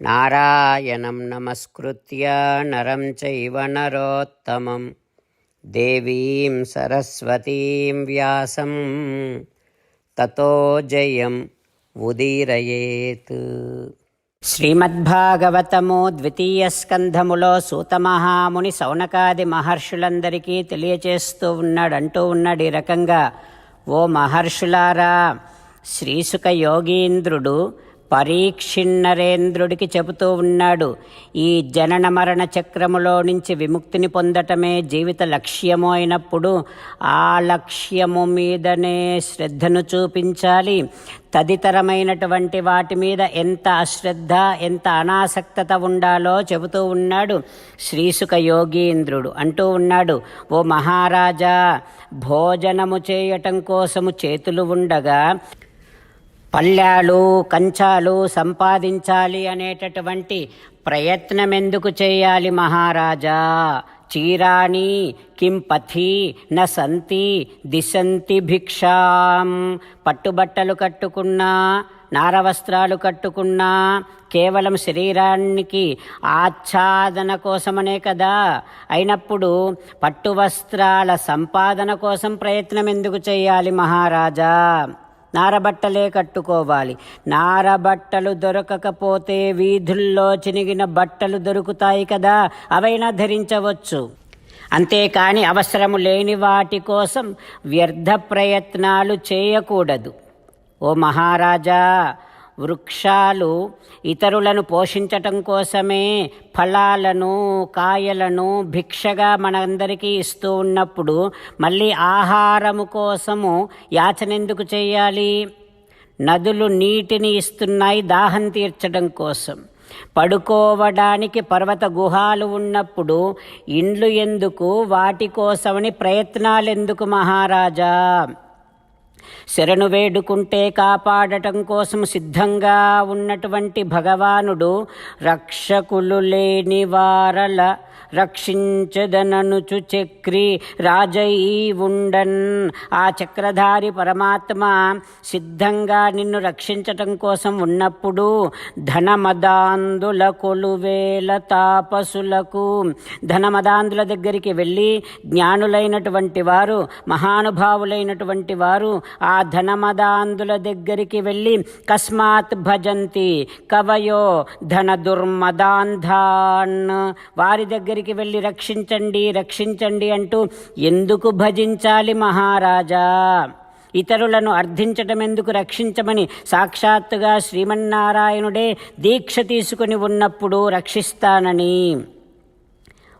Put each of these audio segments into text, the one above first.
నారాయణం నమస్కృత్య నరం చైవ నరోత్తమం దేవీం సరస్వతీం వ్యాసం తతో జయం ఉదీరయేత్ శ్రీమద్భాగవతము ద్వితీయ స్కంధములో సూతమహాముని సౌనకాది మహర్షులందరికీ తెలియచేస్తూ ఉన్నాడు అంటూ ఉన్నాడు ఈ రకంగా ఓ మహర్షులారా శ్రీసుక యోగీంద్రుడు పరీక్షిన్నరేంద్రుడికి చెబుతూ ఉన్నాడు ఈ జనన మరణ చక్రములో నుంచి విముక్తిని పొందటమే జీవిత లక్ష్యము అయినప్పుడు ఆ లక్ష్యము మీదనే శ్రద్ధను చూపించాలి. తదితరమైనటువంటి వాటి మీద ఎంత అశ్రద్ధ ఎంత అనాసక్తత ఉండాలో చెబుతూ ఉన్నాడు శ్రీసుక యోగీంద్రుడు. అంటూ ఉన్నాడు ఓ మహారాజా భోజనము చేయటం కోసము చేతులు ఉండగా పళ్ళాలు కంచాలు సంపాదించాలి అనేటటువంటి ప్రయత్నం ఎందుకు చేయాలి మహారాజా? చీరాణి కిం పథి న సంతి దిశంతి భిక్షాం. పట్టుబట్టలు కట్టుకున్నా నారవస్త్రాలు కట్టుకున్నా కేవలం శరీరానికి ఆచ్ఛాదన కోసమనే కదా? అయినప్పుడు పట్టు వస్త్రాల సంపాదన కోసం ప్రయత్నం ఎందుకు చేయాలి మహారాజా? నారబట్టలే కట్టుకోవాలి. నారబట్టలు దొరకకపోతే వీధుల్లో చినిగిన బట్టలు దొరుకుతాయి కదా అవైనా ధరించవచ్చు. అంతేకాని అవసరము లేని వాటి కోసం వ్యర్థ ప్రయత్నాలు చేయకూడదు. ఓ మహారాజా వృక్షాలు ఇతరులను పోషించటం కోసమే ఫలాలను కాయలను భిక్షగా మనందరికీ ఇస్తూ ఉన్నప్పుడు మళ్ళీ ఆహారము కోసము యాచన ఎందుకు చేయాలి? నదులు నీటిని ఇస్తున్నాయి దాహం తీర్చడం కోసం. పడుకోవడానికి పర్వత గుహాలు ఉన్నప్పుడు ఇండ్లు ఎందుకు వాటి కోసమని ప్రయత్నాలెందుకు మహారాజా? శరణు వేడుకుంటే కాపాడటం కోసం సిద్ధంగా ఉన్నటువంటి భగవానుడు రక్షకులు లేని వారల రక్షించదననుచు చక్రి రాజయీవుండన్ ఉండన్. ఆ చక్రధారి పరమాత్మ సిద్ధంగా నిన్ను రక్షించటం కోసం ఉన్నప్పుడు ధనమదాందుల కొలువేల తాపసులకు ధనమదాందుల దగ్గరికి వెళ్ళి జ్ఞానులైనటువంటి వారు మహానుభావులైనటువంటి వారు ఆ ధనమదాందుల దగ్గరికి వెళ్ళి కస్మాత్ భజంతి కవయో ధన దుర్మదాంధాన్. వారి దగ్గరికి వెళ్ళి రక్షించండి రక్షించండి అంటూ ఎందుకు భజించాలి మహారాజా? ఇతరులను అర్థించటం ఎందుకు రక్షించమని సాక్షాత్తుగా శ్రీమన్నారాయణుడే దీక్ష తీసుకుని ఉన్నప్పుడు రక్షిస్తానని.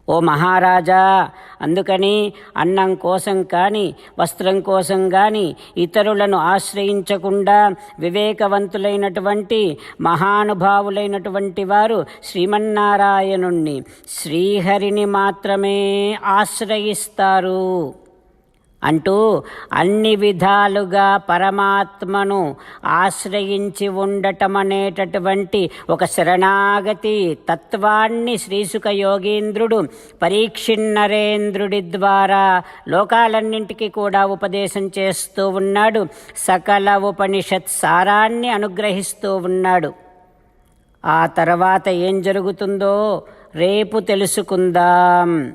ఓ మహారాజా అందుకని అన్నం కోసం కానీ వస్త్రం కోసం కానీ ఇతరులను ఆశ్రయించకుండా వివేకవంతులైనటువంటి మహానుభావులైనటువంటి వారు శ్రీమన్నారాయణుణ్ణి శ్రీహరిని మాత్రమే ఆశ్రయిస్తారు. అంటూ అన్ని విధాలుగా పరమాత్మను ఆశ్రయించి ఉండటం అనేటటువంటి ఒక శరణాగతి తత్వాన్ని శ్రీసుక యోగీంద్రుడు పరీక్షిన్నరేంద్రుడి ద్వారా లోకాలన్నింటికీ కూడా ఉపదేశం చేస్తూ ఉన్నాడు. సకల ఉపనిషత్ సారాన్ని అనుగ్రహిస్తూ ఉన్నాడు. ఆ తర్వాత ఏం జరుగుతుందో రేపు తెలుసుకుందాం.